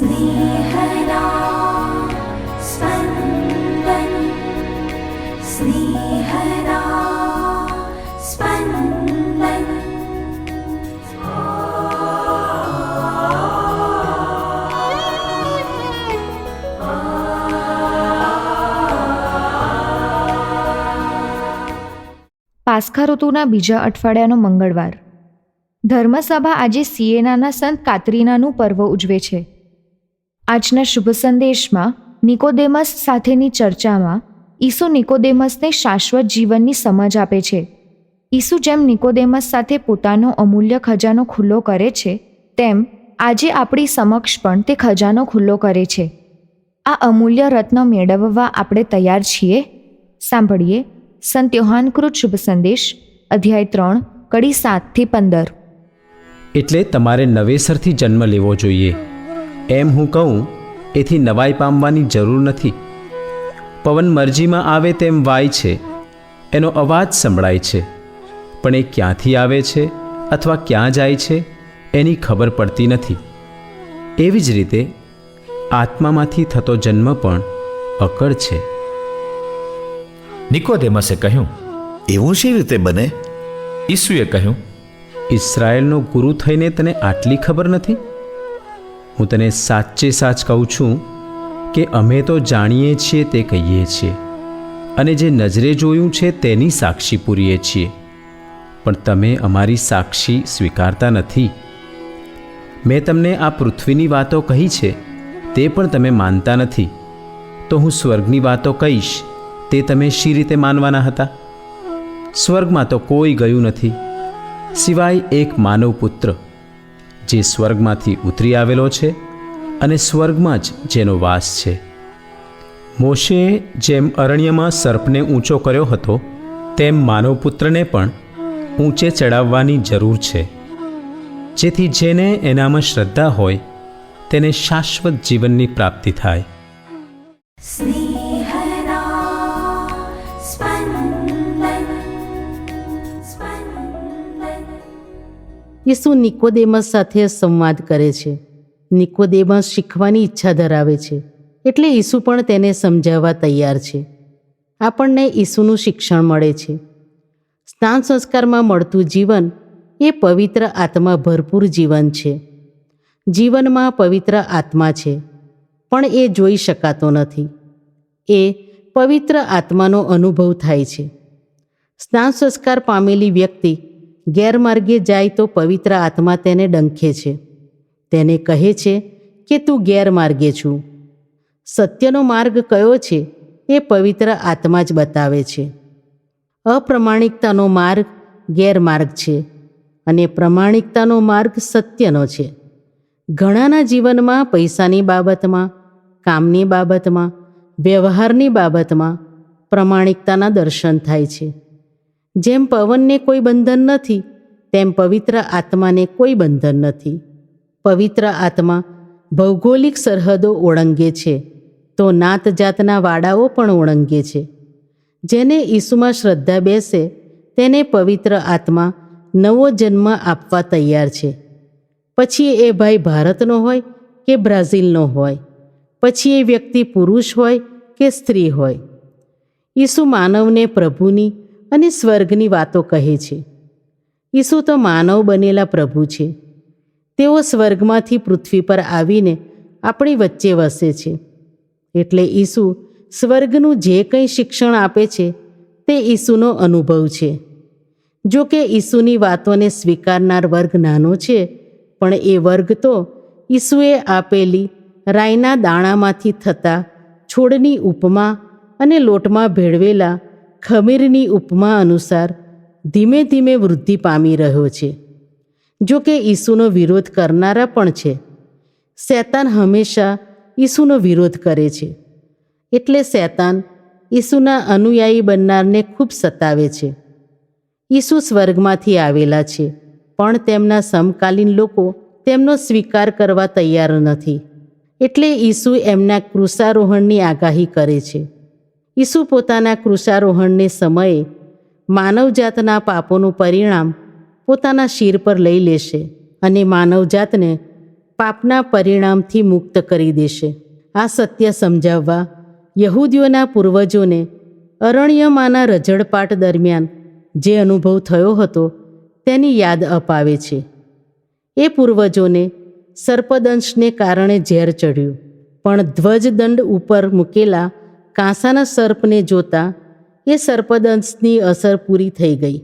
स्नेहदा स्पन्दन् स्नेहदा स्पन्दन् પાસખા ઋતુના બીજા અઠવાડિયાનો મંગળવાર ધર્મસભા આજે સિયેનાના સંત કાતરીનાનું પર્વ ઉજવે છે આજના શુભ સંદેશમાં નિકોદેમસ સાથેની ચર્ચામાં ઈસુ નિકોદેમસને શાશ્વત જીવનની સમજ આપે છે. ઈસુ જેમ નિકોદેમસ સાથે પોતાનો અમૂલ્ય ખજાનો ખુલ્લો કરે છે, તેમ આજે આપણી સમક્ષ પણ તે ખજાનો ખુલ્લો કરે છે. આ અમૂલ્ય રત્ન મેળવવા આપણે તૈયાર છીએ? સાંભળીએ સંત યોહાનકૃત શુભ સંદેશ, અધ્યાય ત્રણ, કડી સાતથી પંદર. એટલે તમારે નવેસરથી જન્મ લેવો જોઈએ. એમ હું કહું એથી નવાઈ પામવાની જરૂર નથી. પવન મરજીમાં આવે તેમ વાય છે એનો અવાજ સંભળાય છે. પણ એ ક્યાંથી આવે છે અથવા ક્યાં જાય છે એની ખબર પડતી નથી. એવી જ રીતે આત્મામાંથી થતો જન્મ પણ અકળ છે. નિકોદેમસે કહ્યું એવું શી રીતે બને? ઈસુએ કહ્યું ઈસરાયલનો ગુરુ થઈને તને આટલી ખબર નથી? હું તને સાચે સાચ કહું છું કે અમે તો જાણીએ છીએ તે કહીએ છીએ અને જે નજરે જોયું છે તેની સાક્ષી પૂરીએ છીએ. પણ તમે અમારી સાક્ષી સ્વીકારતા નથી. મેં તમને આ પૃથ્વીની વાતો કહી છે, તે પણ તમે માનતા નથી. તો હું સ્વર્ગની વાતો કહીશ, તે તમે શી રીતે માનવાના હતા? સ્વર્ગમાં તો કોઈ ગયું નથી. સિવાય એક માનવ પુત્ર. જે સ્વર્ગમાંથી ઉતરી આવેલો છે અને સ્વર્ગમાં જ જેનો વાસ છે. મોશે જેમ અરણ્યમાં સર્પને ઊંચો કર્યો હતો, તેમ માનવ પુત્રને પણ ઊંચે ચડાવવાની જરૂર છે. જેથી જેને એનામાં શ્રદ્ધા હોય, તેને શાશ્વત જીવનની પ્રાપ્તિ થાય. ઈસુ નિકોદેમસ સાથે સંવાદ કરે છે. નિકોદેમસ શીખવાની ઈચ્છા ધરાવે છે. એટલે ઈસુ પણ તેને સમજાવવા તૈયાર છે. આપણને ઈસુનું શિક્ષણ મળે છે. સ્નાન સંસ્કારમાં મળતું જીવન એ પવિત્ર આત્મા ભરપૂર જીવન છે. જીવનમાં પવિત્ર આત્મા છે. પણ એ જોઈ શકાતો નથી. એ પવિત્ર આત્માનો અનુભવ થાય છે. સ્નાન સંસ્કાર પામેલી વ્યક્તિ ગેરમાર્ગે જાય તો પવિત્ર આત્મા તેને ડંખે છે. તેને કહે છે કે તું ગેરમાર્ગે છું. સત્યનો માર્ગ કયો છે એ પવિત્ર આત્મા જ બતાવે છે. અપ્રમાણિકતાનો માર્ગ ગેરમાર્ગ છે અને પ્રમાણિકતાનો માર્ગ સત્યનો છે. ઘણાના જીવનમાં પૈસાની બાબતમાં, કામની બાબતમાં, વ્યવહારની બાબતમાં પ્રમાણિકતાના દર્શન થાય છે. જેમ પવનને કોઈ બંધન નથી, તેમ પવિત્ર આત્માને કોઈ બંધન નથી. પવિત્ર આત્મા ભૌગોલિક સરહદો ઓળંગે છે, તો નાત જાતના વાડાઓ પણ ઓળંગે છે. જેને ઈસુમાં શ્રદ્ધા બેસે, તેને પવિત્ર આત્મા નવો જન્મ આપવા તૈયાર છે. પછી એ ભાઈ ભારતનો હોય કે બ્રાઝિલનો હોય? પછી એ વ્યક્તિ પુરુષ હોય કે સ્ત્રી હોય? ઈસુ માનવને પ્રભુની અને સ્વર્ગની વાતો કહે છે. ઈસુ તો માનવ બનેલા પ્રભુ છે. તેઓ સ્વર્ગમાંથી પૃથ્વી પર આવીને આપણી વચ્ચે વસે છે. એટલે ઈસુ સ્વર્ગનું જે કંઈ શિક્ષણ આપે છે, તે ઈસુનો અનુભવ છે. જો કે ઈસુની વાતોને સ્વીકારનાર વર્ગ નાનો છે, પણ એ વર્ગ તો ઈસુએ આપેલી રાયના દાણામાંથી થતા છોડની ઉપમા અને લોટમાં ભેળવેલા ખમીરની ઉપમા અનુસાર ધીમે ધીમે વૃદ્ધિ પામી રહ્યો છે. જો કે ઈસુનો વિરોધ કરનારા પણ છે. શૈતાન હંમેશા ઈસુનો વિરોધ કરે છે. એટલે શૈતાન ઈસુના અનુયાયી બનનારને ખૂબ સતાવે છે. ઈસુ સ્વર્ગમાંથી આવેલા છે, પણ તેમના સમકાલીન લોકો તેમનો સ્વીકાર કરવા તૈયાર નથી. એટલે ઈસુ એમના કૃષારોહણની આગાહી કરે છે. ઈસુ પોતાના કૃષારોહણને સમયે માનવજાતના પાપોનું પરિણામ પોતાના શિર પર લઈ લેશે અને માનવજાતને પાપના પરિણામથી મુક્ત કરી દેશે. આ સત્ય સમજાવવા યહૂદીઓના પૂર્વજોને અરણ્યમાંના રજડપાટ દરમિયાન જે અનુભવ થયો હતો તેની યાદ અપાવે છે. એ પૂર્વજોને સર્પદંશને કારણે ઝેર ચડ્યું પણ ધ્વજદંડ ઉપર મૂકેલા કાંસાના સર્પને જોતા એ સર્પદંશની અસર પૂરી થઈ ગઈ.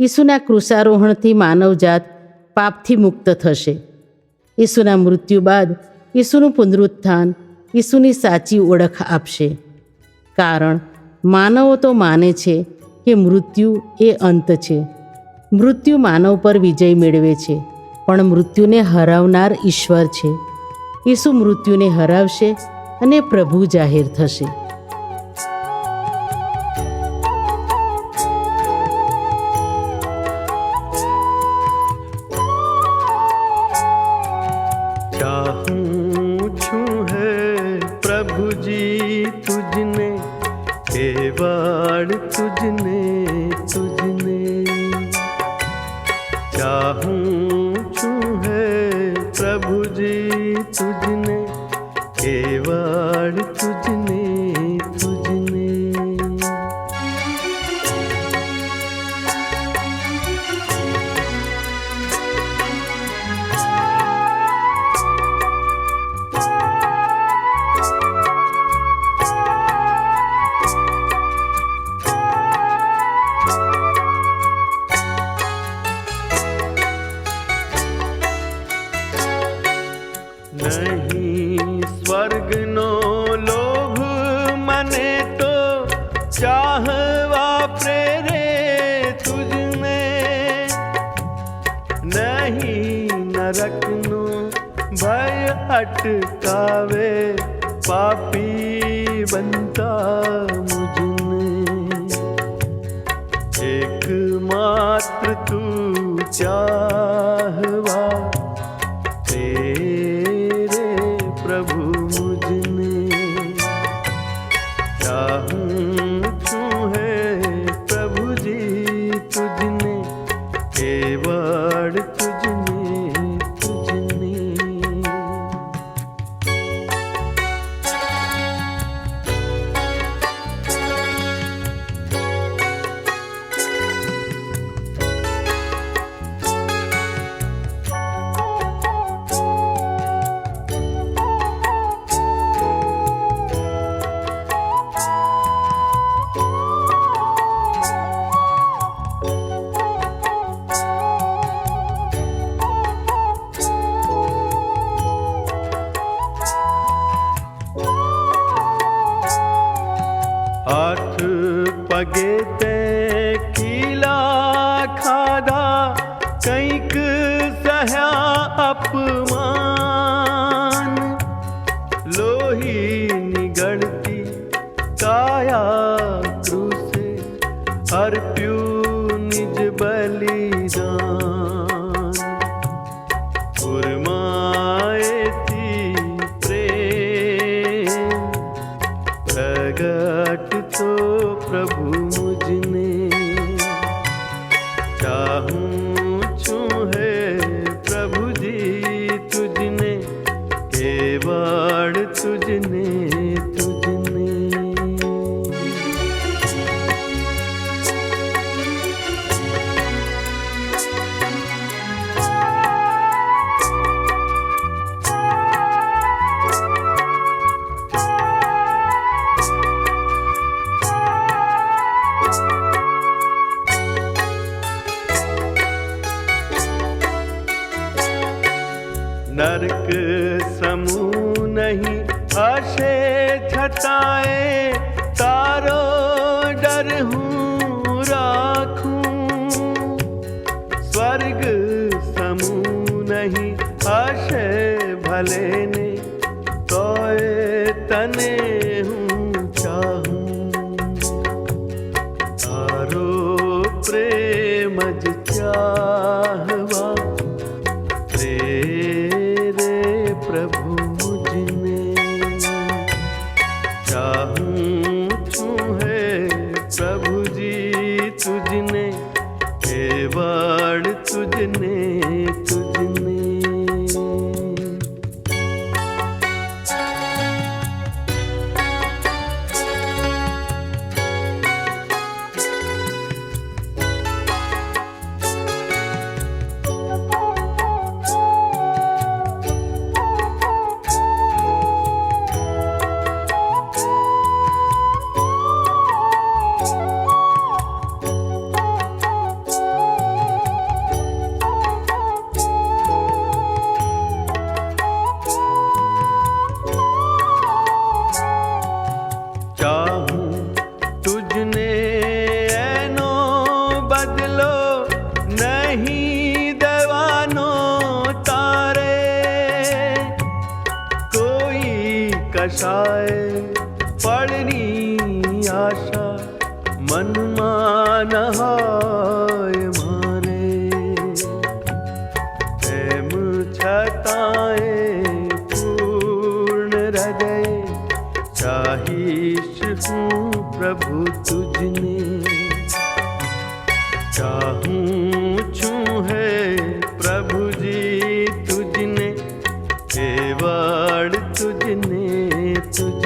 ઈસુના કૃષારોહણથી માનવજાત પાપથી મુક્ત થશે. ઈસુના મૃત્યુ બાદ ઈસુનું પુનરુત્થાન ઈસુની સાચી ઓળખ આપશે. કારણ માનવો તો માને છે કે મૃત્યુ એ અંત છે. મૃત્યુ માનવ પર વિજય મેળવે છે, પણ મૃત્યુને હરાવનાર ઈશ્વર છે. ઈસુ મૃત્યુને હરાવશે અને પ્રભુ જાહેર થશે. પ્રભુજી તુજને કેવાડ તુજને તુજને. ચાહું છું હે પ્રભુજી તુજને નહીં નરકનું ભય અટકાવે પાપી બનતા મુજને. એક માત્ર તું ચાહવા ਪਗੇ ਤੇ ਕੀਲਾ ਖਾਦਾ, ਕਈਕ ਸਹਿਆ ਅਪਮਾਨ। ਲੋਹੀ ਨਿਗੜਤੀ ਕਾਇਆ ਕ੍ਰੂਸੇ, ਹਰ ਪਿਉ ਨਿਜ ਬਲੀਦਾਨ। தேவா आशे भले ने तोय तने हूँ चाहूँ। निय प्रेम प्रेख्या to